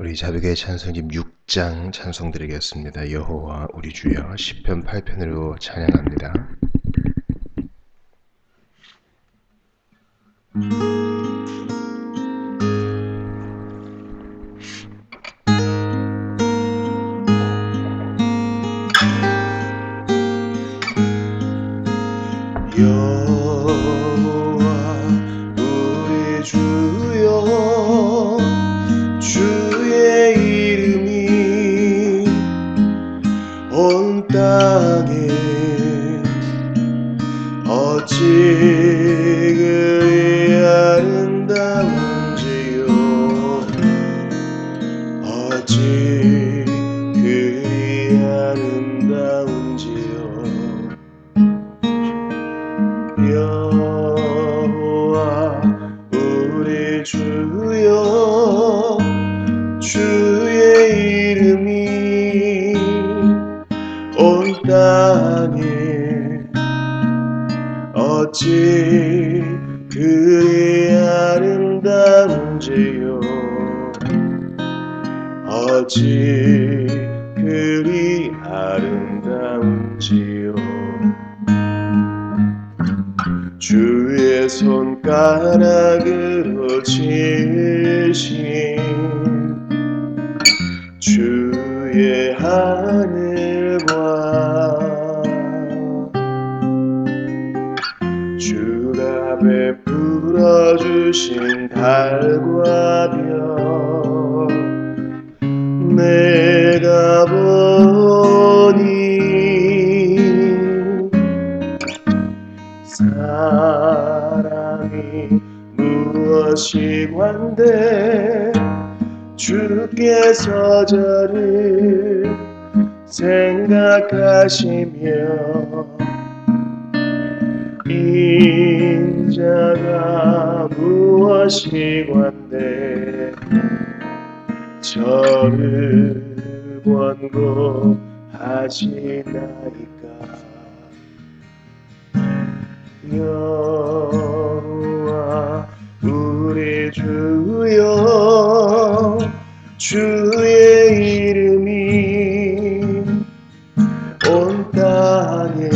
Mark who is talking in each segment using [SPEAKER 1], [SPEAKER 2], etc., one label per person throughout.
[SPEAKER 1] 우리 자백의 찬송집 6장 찬송 드리겠습니다. 여호와 우리 주여 10편 8편으로 찬양합니다. 어 어찌 그리 아름다운지요. 주의 손가락으로 지으신 주의 하늘과 주가 베풀어 주신 달과 별 내가 보니 사랑이 무엇이 관대? 주께서 저를 생각하시며 인자가 무엇이 관대 저를 권고하시나이까? 여호와 우리 주여 주의 이름이 온 땅에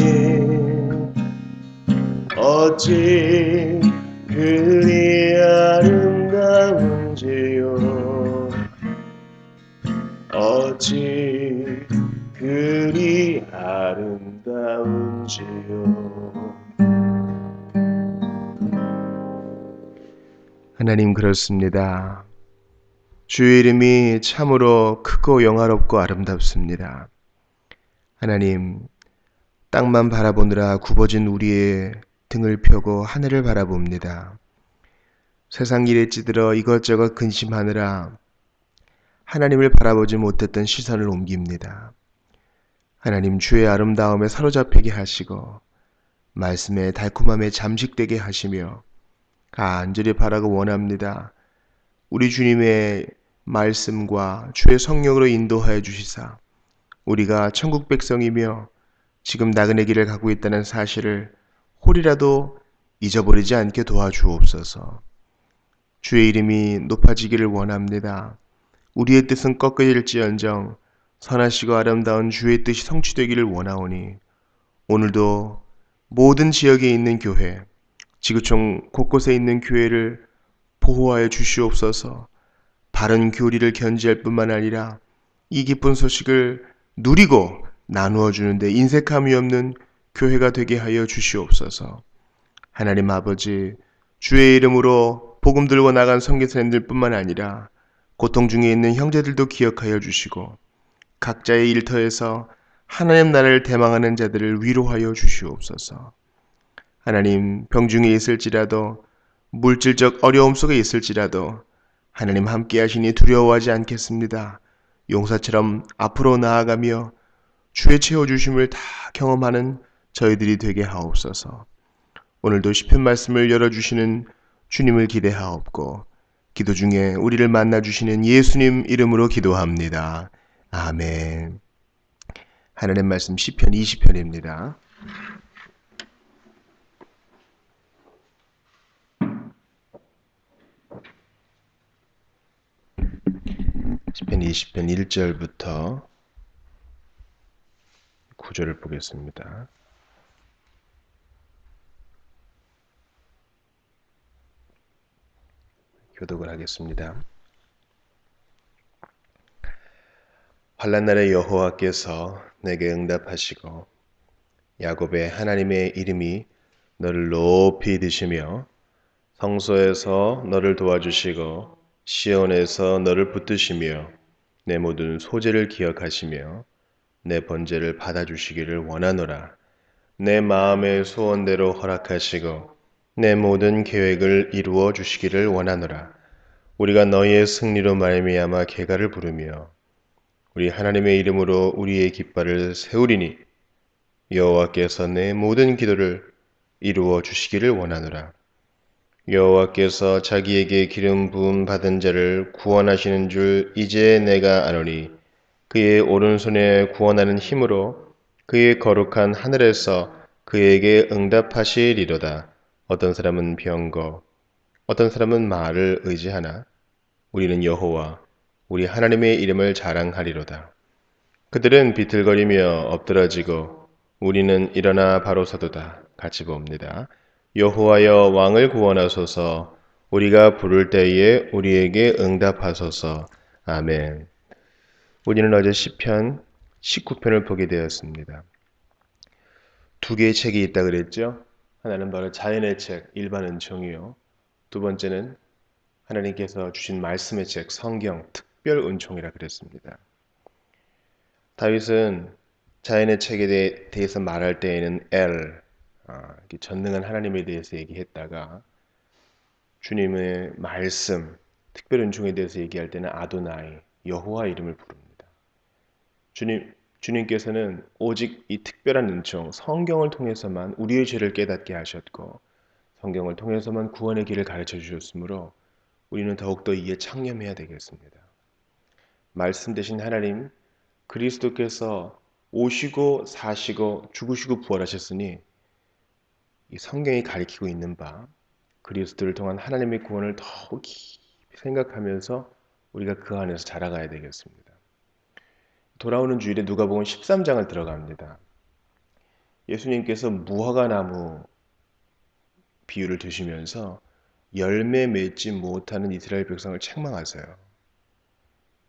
[SPEAKER 1] 어찌 그리 하나님 그렇습니다. 주의 이름이 참으로 크고 영화롭고 아름답습니다. 하나님, 땅만 바라보느라 굽어진 우리의 등을 펴고 하늘을 바라봅니다. 세상 일에 찌들어 이것저것 근심하느라 하나님을 바라보지 못했던 시선을 옮깁니다. 하나님 주의 아름다움에 사로잡히게 하시고 말씀의 달콤함에 잠식되게 하시며 간절히 바라고 원합니다. 우리 주님의 말씀과 주의 성령으로 인도하여 주시사 우리가 천국 백성이며 지금 나그네 길을 가고 있다는 사실을 홀이라도 잊어버리지 않게 도와주옵소서. 주의 이름이 높아지기를 원합니다. 우리의 뜻은 꺾여질지언정 선하시고 아름다운 주의 뜻이 성취되기를 원하오니 오늘도 모든 지역에 있는 교회 지구촌 곳곳에 있는 교회를 보호하여 주시옵소서. 바른 교리를 견지할 뿐만 아니라 이 기쁜 소식을 누리고 나누어 주는데 인색함이 없는 교회가 되게 하여 주시옵소서. 하나님 아버지, 주의 이름으로 복음 들고 나간 선교사님들 뿐만 아니라 고통 중에 있는 형제들도 기억하여 주시고 각자의 일터에서 하나님 나라를 대망하는 자들을 위로하여 주시옵소서. 하나님 병중에 있을지라도 물질적 어려움 속에 있을지라도 하나님 함께 하시니 두려워하지 않겠습니다. 용사처럼 앞으로 나아가며 주의 채워주심을 다 경험하는 저희들이 되게 하옵소서. 오늘도 시편 말씀을 열어주시는 주님을 기대하옵고 기도 중에 우리를 만나주시는 예수님 이름으로 기도합니다. 아멘. 하나님 말씀 시편 20편입니다. 시편 20편 1절부터 9절을 보겠습니다. 교독을 하겠습니다. 환란 날에 여호와께서 내게 응답하시고 야곱의 하나님의 이름이 너를 높이 드시며 성소에서 너를 도와주시고 시온에서 너를 붙드시며 내 모든 소재를 기억하시며 내 번제를 받아주시기를 원하노라. 내 마음의 소원대로 허락하시고 내 모든 계획을 이루어 주시기를 원하노라. 우리가 너희의 승리로 말미암아 개가를 부르며 우리 하나님의 이름으로 우리의 깃발을 세우리니 여호와께서 내 모든 기도를 이루어 주시기를 원하노라. 여호와께서 자기에게 기름 부음 받은 자를 구원하시는 줄 이제 내가 아노니 그의 오른손에 구원하는 힘으로 그의 거룩한 하늘에서 그에게 응답하시리로다. 어떤 사람은 병거, 어떤 사람은 말을 의지하나 우리는 여호와 우리 하나님의 이름을 자랑하리로다. 그들은 비틀거리며 엎드러지고 우리는 일어나 바로 서도다. 같이 봅니다. 여호와여 왕을 구원하소서 우리가 부를 때에 우리에게 응답하소서. 아멘. 우리는 어제 시편 19편을 보게 되었습니다. 두 개의 책이 있다 그랬죠? 하나는 바로 자연의 책, 일반 은총이요. 두 번째는 하나님께서 주신 말씀의 책, 성경, 특별 은총이라 그랬습니다. 다윗은 자연의 책에 대해 서 말할 때에는 엘, 아, 전능한 하나님에 대해서 얘기했다가 주님의 말씀, 특별 은총에 대해서 얘기할 때는 아도나이, 여호와 이름을 부릅니다. 주님, 주님께서는 오직 이 특별한 은총, 성경을 통해서만 우리의 죄를 깨닫게 하셨고, 성경을 통해서만 구원의 길을 가르쳐 주셨으므로 우리는 더욱더 이에 창념해야 되겠습니다. 말씀 되신 하나님, 그리스도께서 오시고 사시고 죽으시고 부활하셨으니 이 성경이 가리키고 있는 바 그리스도를 통한 하나님의 구원을 더욱 깊이 생각하면서 우리가 그 안에서 자라가야 되겠습니다. 돌아오는 주일에 누가복음 13장을 들어갑니다. 예수님께서 무화과 나무 비유를 드시면서 열매 맺지 못하는 이스라엘 백성을 책망하세요.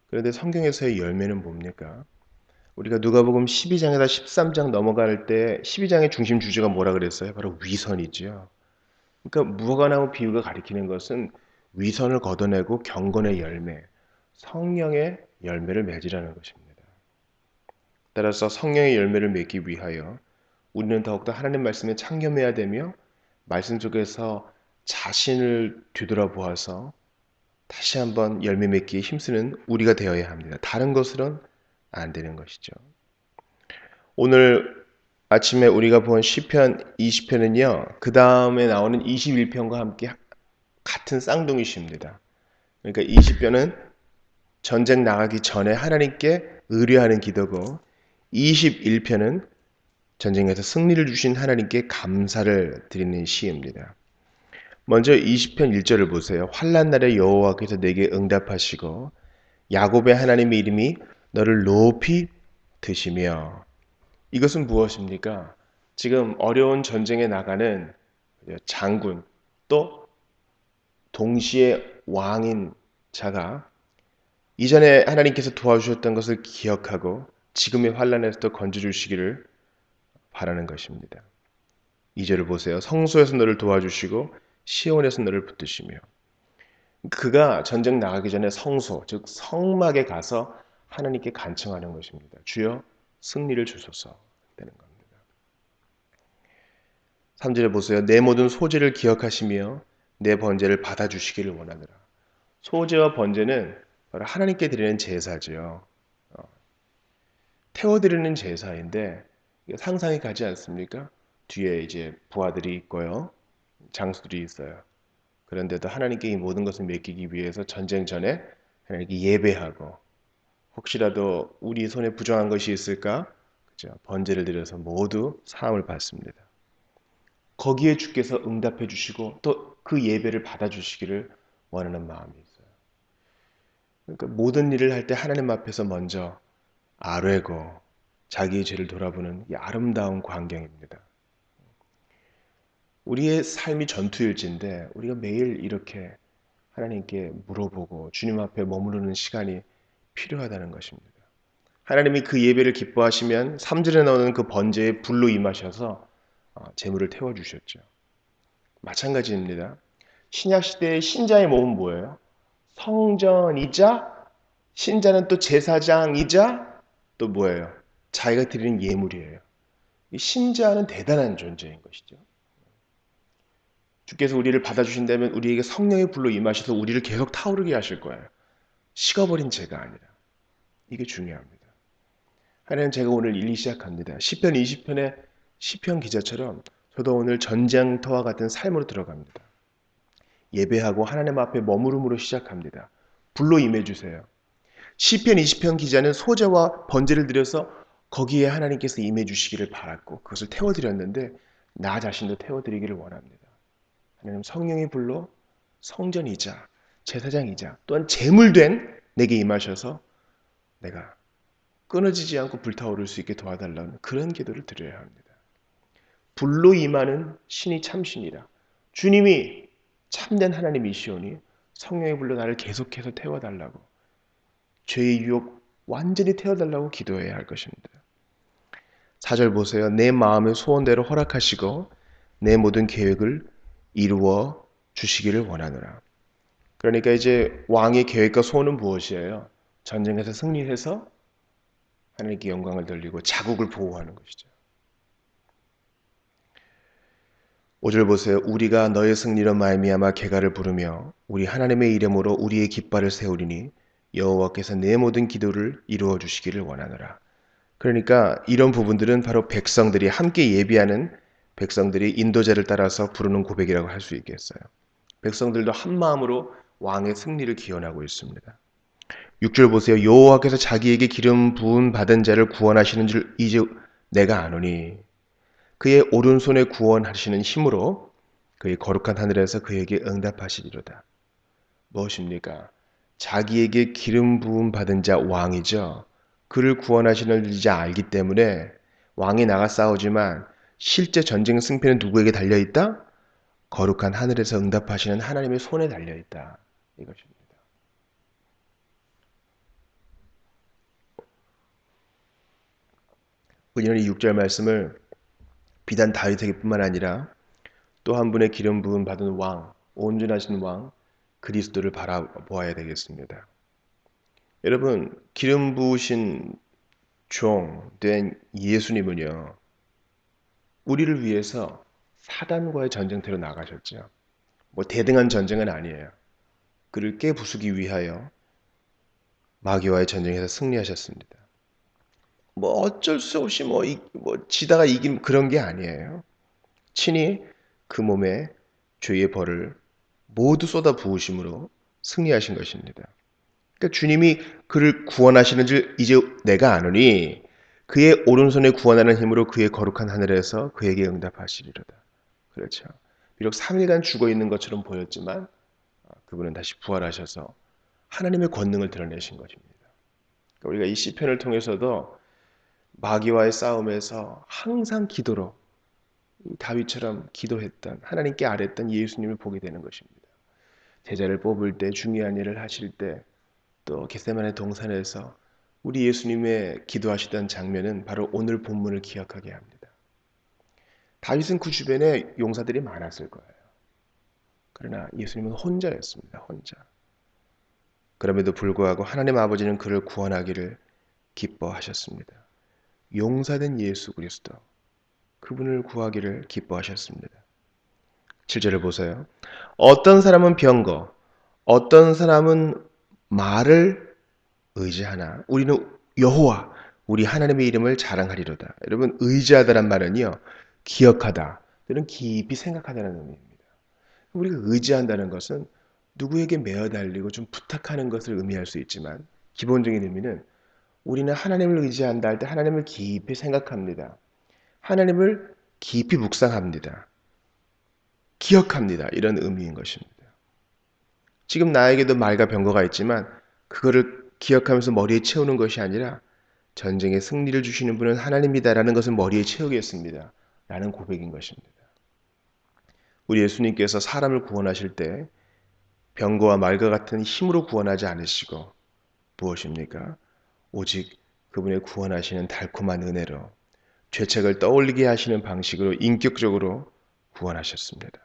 [SPEAKER 1] 그런데 성경에서의 열매는 뭡니까? 우리가 누가복음 12장에다 13장 넘어갈 때 12장의 중심 주제가 뭐라 그랬어요? 바로 위선이지요. 그러니까 무화과 나무 비유가 가리키는 것은 위선을 걷어내고 경건의 열매, 성령의 열매를 맺으라는 것입니다. 따라서 성령의 열매를 맺기 위하여 우리는 더욱더 하나님 말씀에 창념해야 되며 말씀 속에서 자신을 뒤돌아보아서 다시 한번 열매 맺기에 힘쓰는 우리가 되어야 합니다. 다른 것으로는 안 되는 것이죠. 오늘 아침에 우리가 본 시편 20편은요. 그 다음에 나오는 21편과 함께 같은 쌍둥이십니다. 그러니까 20편은 전쟁 나가기 전에 하나님께 의뢰하는 기도고 21편은 전쟁에서 승리를 주신 하나님께 감사를 드리는 시입니다. 먼저 20편 1절을 보세요. 환란 날에 여호와께서 내게 응답하시고 야곱의 하나님의 이름이 너를 높이 드시며 이것은 무엇입니까? 지금 어려운 전쟁에 나가는 장군 또 동시에 왕인 자가 이전에 하나님께서 도와주셨던 것을 기억하고 지금의 환란에서도 건져주시기를 바라는 것입니다. 2절을 보세요. 성소에서 너를 도와주시고 시온에서 너를 붙드시며 그가 전쟁 나가기 전에 성소, 즉 성막에 가서 하나님께 간청하는 것입니다. 주여 승리를 주소서 되는 겁니다. 3절에 보세요. 내 모든 소재를 기억하시며 내 번제를 받아주시기를 원하느라. 소재와 번제는 바로 하나님께 드리는 제사죠. 태워드리는 제사인데 상상이 가지 않습니까? 뒤에 이제 부하들이 있고요. 장수들이 있어요. 그런데도 하나님께 이 모든 것을 맡기기 위해서 전쟁 전에 하나님께 예배하고 혹시라도 우리 손에 부정한 것이 있을까? 그죠? 번제를 드려서 모두 사함을 받습니다. 거기에 주께서 응답해 주시고 또 그 예배를 받아 주시기를 원하는 마음이 있어요. 그러니까 모든 일을 할 때 하나님 앞에서 먼저 아뢰고 자기의 죄를 돌아보는 이 아름다운 광경입니다. 우리의 삶이 전투일지인데 우리가 매일 이렇게 하나님께 물어보고 주님 앞에 머무르는 시간이 필요하다는 것입니다. 하나님이 그 예배를 기뻐하시면 3절에 나오는 그 번제에 불로 임하셔서 어, 재물을 태워 주셨죠. 마찬가지입니다. 신약 시대의 신자의 몸은 뭐예요? 성전이자 신자는 또 제사장이자 또 뭐예요? 자기가 드리는 예물이에요. 이 신자는 대단한 존재인 것이죠. 주께서 우리를 받아주신다면 우리에게 성령의 불로 임하셔서 우리를 계속 타오르게 하실 거예요. 식어버린 죄가 아니라. 이게 중요합니다. 하나님 제가 오늘 일기 시작합니다. 10편 20편의 시편 기자처럼 저도 오늘 전쟁터와 같은 삶으로 들어갑니다. 예배하고 하나님 앞에 머무름으로 시작합니다. 불로 임해 주세요. 시편 20편 기자는 소재와 번제를 드려서 거기에 하나님께서 임해 주시기를 바랐고 그것을 태워 드렸는데 나 자신도 태워 드리기를 원합니다. 하나님 성령의 불로 성전이자 제사장이자 또한 제물된 내게 임하셔서 내가 끊어지지 않고 불타오를 수 있게 도와달라는 그런 기도를 드려야 합니다. 불로 임하는 신이 참신이라. 주님이 참된 하나님이시오니 성령의 불로 나를 계속해서 태워달라고 죄의 유혹 완전히 태워달라고 기도해야 할 것입니다. 4절 보세요. 내 마음의 소원대로 허락하시고 내 모든 계획을 이루어 주시기를 원하노라. 그러니까 이제 왕의 계획과 소원은 무엇이에요? 전쟁에서 승리해서 하나님께 영광을 돌리고 자국을 보호하는 것이죠. 5절 보세요. 우리가 너의 승리로 말미암아 개가를 부르며 우리 하나님의 이름으로 우리의 깃발을 세우리니 여호와께서 내 모든 기도를 이루어 주시기를 원하노라. 그러니까 이런 부분들은 바로 백성들이 함께 예비하는 백성들이 인도자를 따라서 부르는 고백이라고 할 수 있겠어요. 백성들도 한 마음으로 왕의 승리를 기원하고 있습니다. 6절 보세요. 여호와께서 자기에게 기름 부은 받은 자를 구원하시는 줄 이제 내가 아노니 그의 오른손에 구원하시는 힘으로 그의 거룩한 하늘에서 그에게 응답하시리로다. 무엇입니까? 자기에게 기름 부음 받은 자 왕이죠. 그를 구원하시는 자 알기 때문에 왕이 나가 싸우지만 실제 전쟁 승패는 누구에게 달려 있다? 거룩한 하늘에서 응답하시는 하나님의 손에 달려 있다. 이것입니다. 우리는 이 6절 말씀을 비단 다윗에게뿐만 아니라 또 한 분의 기름 부음 받은 왕, 온전하신 왕 그리스도를 바라보아야 되겠습니다. 여러분, 기름 부으신 종 된 예수님은요. 우리를 위해서 사단과의 전쟁터로 나가셨죠. 뭐 대등한 전쟁은 아니에요. 그를 깨부수기 위하여 마귀와의 전쟁에서 승리하셨습니다. 뭐 어쩔 수 없이 뭐, 이, 뭐 지다가 이긴 그런 게 아니에요. 친히 그 몸에 죄의 벌을 모두 쏟아 부으심으로 승리하신 것입니다. 그러니까 주님이 그를 구원하시는 줄 이제 내가 아노니 그의 오른손에 구원하는 힘으로 그의 거룩한 하늘에서 그에게 응답하시리로다. 그렇죠. 비록 3일간 죽어 있는 것처럼 보였지만 어, 그분은 다시 부활하셔서 하나님의 권능을 드러내신 것입니다. 그러니까 우리가 이 시편을 통해서도 마귀와의 싸움에서 항상 기도로 다윗처럼 기도했던 하나님께 아랬던 예수님을 보게 되는 것입니다. 제자를 뽑을 때 중요한 일을 하실 때 또 겟세만의 동산에서 우리 예수님의 기도하시던 장면은 바로 오늘 본문을 기억하게 합니다. 다윗은 그 주변에 용사들이 많았을 거예요. 그러나 예수님은 혼자였습니다. 혼자. 그럼에도 불구하고 하나님 아버지는 그를 구원하기를 기뻐하셨습니다. 용사된 예수 그리스도 그분을 구하기를 기뻐하셨습니다. 7절을 보세요. 어떤 사람은 병거, 어떤 사람은 말을 의지하나 우리는 여호와 우리 하나님의 이름을 자랑하리로다. 여러분 의지하다란 말은요. 기억하다 또는 깊이 생각하다는 의미입니다. 우리가 의지한다는 것은 누구에게 매어 달리고 좀 부탁하는 것을 의미할 수 있지만 기본적인 의미는 우리는 하나님을 의지한다 할 때 하나님을 깊이 생각합니다. 하나님을 깊이 묵상합니다. 기억합니다. 이런 의미인 것입니다. 지금 나에게도 말과 병거가 있지만 그거를 기억하면서 머리에 채우는 것이 아니라 전쟁의 승리를 주시는 분은 하나님이다라는 것을 머리에 채우겠습니다. 라는 고백인 것입니다. 우리 예수님께서 사람을 구원하실 때 병거와 말과 같은 힘으로 구원하지 않으시고 무엇입니까? 오직 그분의 구원하시는 달콤한 은혜로 죄책을 떠올리게 하시는 방식으로 인격적으로 구원하셨습니다.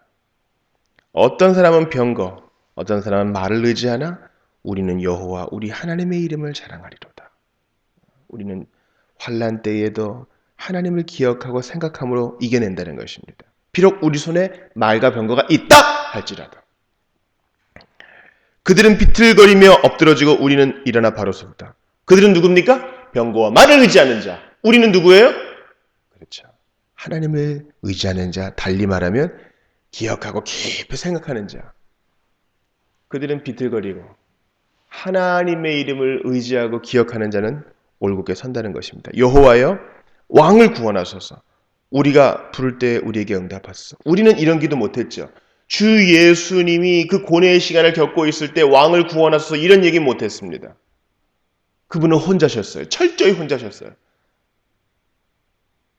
[SPEAKER 1] 어떤 사람은 병거, 어떤 사람은 말을 의지하나 우리는 여호와 우리 하나님의 이름을 자랑하리로다. 우리는 환란 때에도 하나님을 기억하고 생각함으로 이겨낸다는 것입니다. 비록 우리 손에 말과 병거가 있다 할지라도 그들은 비틀거리며 엎드러지고 우리는 일어나 바로 서다. 그들은 누굽니까? 병거와 말을 의지하는 자. 우리는 누구예요? 그렇죠. 하나님을 의지하는 자, 달리 말하면 기억하고 깊이 생각하는 자. 그들은 비틀거리고 하나님의 이름을 의지하고 기억하는 자는 올곧게 선다는 것입니다. 여호와여 왕을 구원하소서. 우리가 부를 때 우리에게 응답하소서. 우리는 이런 기도 못했죠. 주 예수님이 그 고뇌의 시간을 겪고 있을 때 왕을 구원하소서 이런 얘기 못했습니다. 그분은 혼자셨어요. 철저히 혼자셨어요.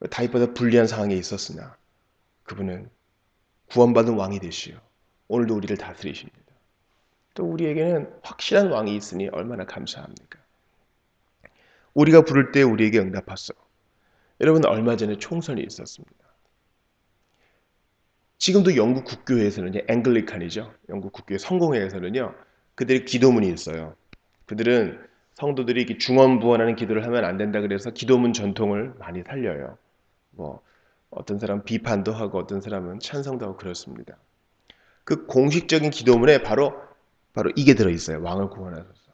[SPEAKER 1] 다윗보다 불리한 상황에 있었으나 그분은 구원받은 왕이 되시오. 오늘도 우리를 다스리십니다. 또 우리에게는 확실한 왕이 있으니 얼마나 감사합니까? 우리가 부를 때 우리에게 응답하소. 여러분 얼마 전에 총선이 있었습니다. 지금도 영국 국교회에서는요, 앵글리칸이죠. 영국 국교회 성공회에서는요, 그들의 기도문이 있어요. 그들은 성도들이 이렇게 중언부언하는 기도를 하면 안 된다 그래서 기도문 전통을 많이 살려요. 뭐 어떤 사람 비판도 하고 어떤 사람은 찬성도 하고 그렇습니다. 그 공식적인 기도문에 바로 바로 이게 들어 있어요. 왕을 구원하소서.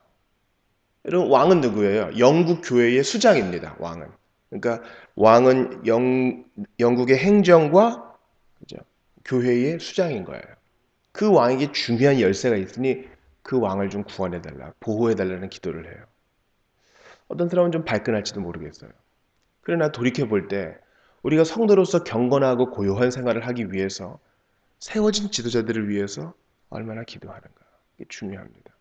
[SPEAKER 1] 여러분 왕은 누구예요? 영국 교회의 수장입니다. 왕은. 그러니까 왕은 영, 영국의 행정과 그죠? 교회의 수장인 거예요. 그 왕에게 중요한 열쇠가 있으니 그 왕을 좀 구원해달라, 보호해달라는 기도를 해요. 어떤 사람은 좀 발끈할지도 모르겠어요. 그러나 돌이켜볼 때 우리가 성도로서 경건하고 고요한 생활을 하기 위해서 세워진 지도자들을 위해서 얼마나 기도하는가. 이게 중요합니다.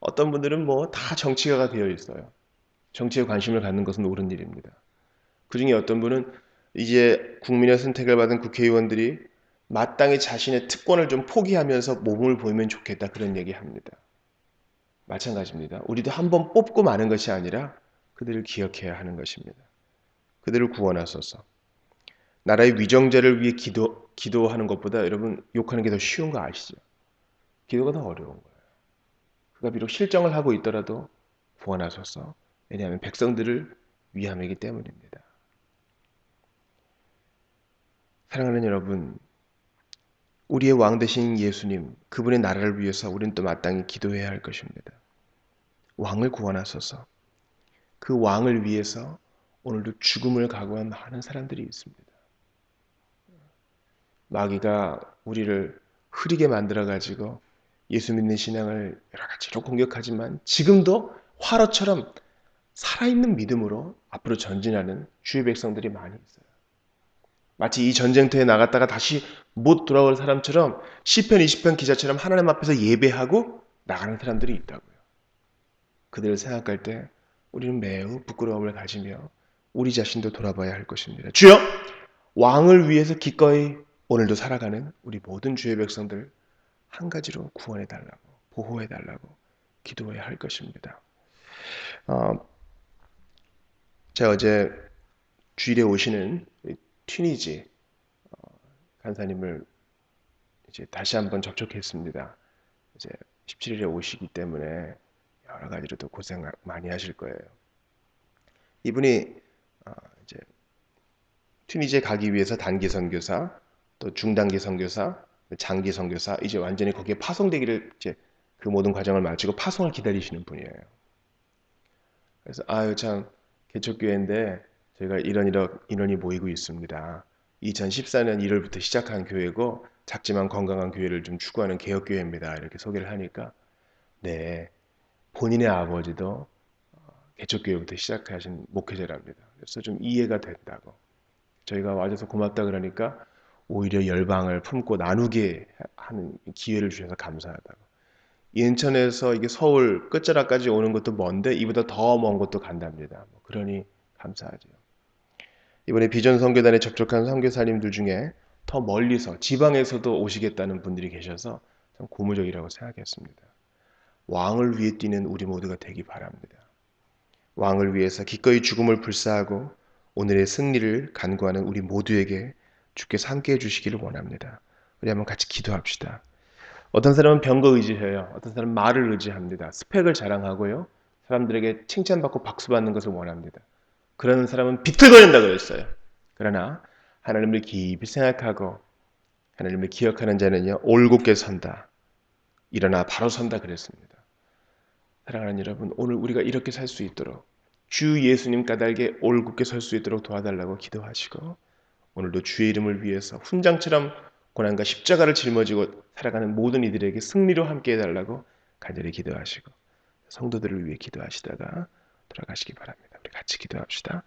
[SPEAKER 1] 어떤 분들은 뭐 다 정치가가 되어 있어요. 정치에 관심을 갖는 것은 옳은 일입니다. 그 중에 어떤 분은 이제 국민의 선택을 받은 국회의원들이 마땅히 자신의 특권을 좀 포기하면서 모범을 보이면 좋겠다 그런 얘기 합니다. 마찬가지입니다. 우리도 한 번 뽑고 마는 것이 아니라 그들을 기억해야 하는 것입니다. 그들을 구원하소서. 나라의 위정자를 위해 기도, 기도하는 것보다 여러분 욕하는 게 더 쉬운 거 아시죠? 기도가 더 어려운 거예요. 그가 비록 실정을 하고 있더라도 구원하소서. 왜냐하면 백성들을 위함이기 때문입니다. 사랑하는 여러분, 우리의 왕 되신 예수님, 그분의 나라를 위해서 우리는 또 마땅히 기도해야 할 것입니다. 왕을 구원하소서. 그 왕을 위해서 오늘도 죽음을 각오한 많은 사람들이 있습니다. 마귀가 우리를 흐리게 만들어 가지고 예수 믿는 신앙을 여러 가지로 공격하지만 지금도 화로처럼 살아있는 믿음으로 앞으로 전진하는 주의 백성들이 많이 있어요. 마치 이 전쟁터에 나갔다가 다시 못 돌아올 사람처럼 시편 20편 기자처럼 하나님 앞에서 예배하고 나가는 사람들이 있다고요. 그들을 생각할 때 우리는 매우 부끄러움을 가지며 우리 자신도 돌아봐야 할 것입니다. 주여 왕을 위해서 기꺼이 오늘도 살아가는 우리 모든 주의 백성들 한 가지로 구원해 달라고 보호해 달라고 기도해야 할 것입니다. 어, 제가 어제 주일에 오시는 튀니지 어, 간사님을 이제 다시 한번 접촉했습니다. 이제 17일에 오시기 때문에 여러 가지로 도 고생 많이 하실 거예요. 이분이 어, 이제 튀니지에 가기 위해서 단기 선교사, 또 중단기 선교사, 장기 선교사 이제 완전히 거기에 파송되기를 이제 그 모든 과정을 마치고 파송을 기다리시는 분이에요. 그래서 아유 참 개척교회인데 저희가 이런 이런 인원이 모이고 있습니다. 2014년 1월부터 시작한 교회고 작지만 건강한 교회를 좀 추구하는 개혁교회입니다. 이렇게 소개를 하니까 네 본인의 아버지도 개척교회부터 시작하신 목회자랍니다. 그래서 좀 이해가 된다고 저희가 와줘서 고맙다 그러니까 오히려 열방을 품고 나누게 하는 기회를 주셔서 감사하다고 인천에서 이게 서울 끝자락까지 오는 것도 먼데 이보다 더 먼 곳도 간답니다. 뭐 그러니 감사하죠. 이번에 비전 선교단에 접촉한 선교사님들 중에 더 멀리서 지방에서도 오시겠다는 분들이 계셔서 참 고무적이라고 생각했습니다. 왕을 위해 뛰는 우리 모두가 되기 바랍니다. 왕을 위해서 기꺼이 죽음을 불사하고 오늘의 승리를 간구하는 우리 모두에게 주께서 함께 해 주시기를 원합니다. 우리 한번 같이 기도합시다. 어떤 사람은 병거 의지해요. 어떤 사람은 말을 의지합니다. 스펙을 자랑하고요. 사람들에게 칭찬받고 박수받는 것을 원합니다. 그런 사람은 비틀거린다고 했어요. 그러나 하나님을 깊이 생각하고 하나님을 기억하는 자는요 올곧게 선다. 일어나 바로 선다 그랬습니다. 사랑하는 여러분, 오늘 우리가 이렇게 살 수 있도록 주 예수님 까닭에 올곧게 설 수 있도록 도와달라고 기도하시고 오늘도 주의 이름을 위해서 훈장처럼 고난과 십자가를 짊어지고 살아가는 모든 이들에게 승리로 함께 해달라고 간절히 기도하시고 성도들을 위해 기도하시다가 돌아가시기 바랍니다. 우리 같이 기도합시다.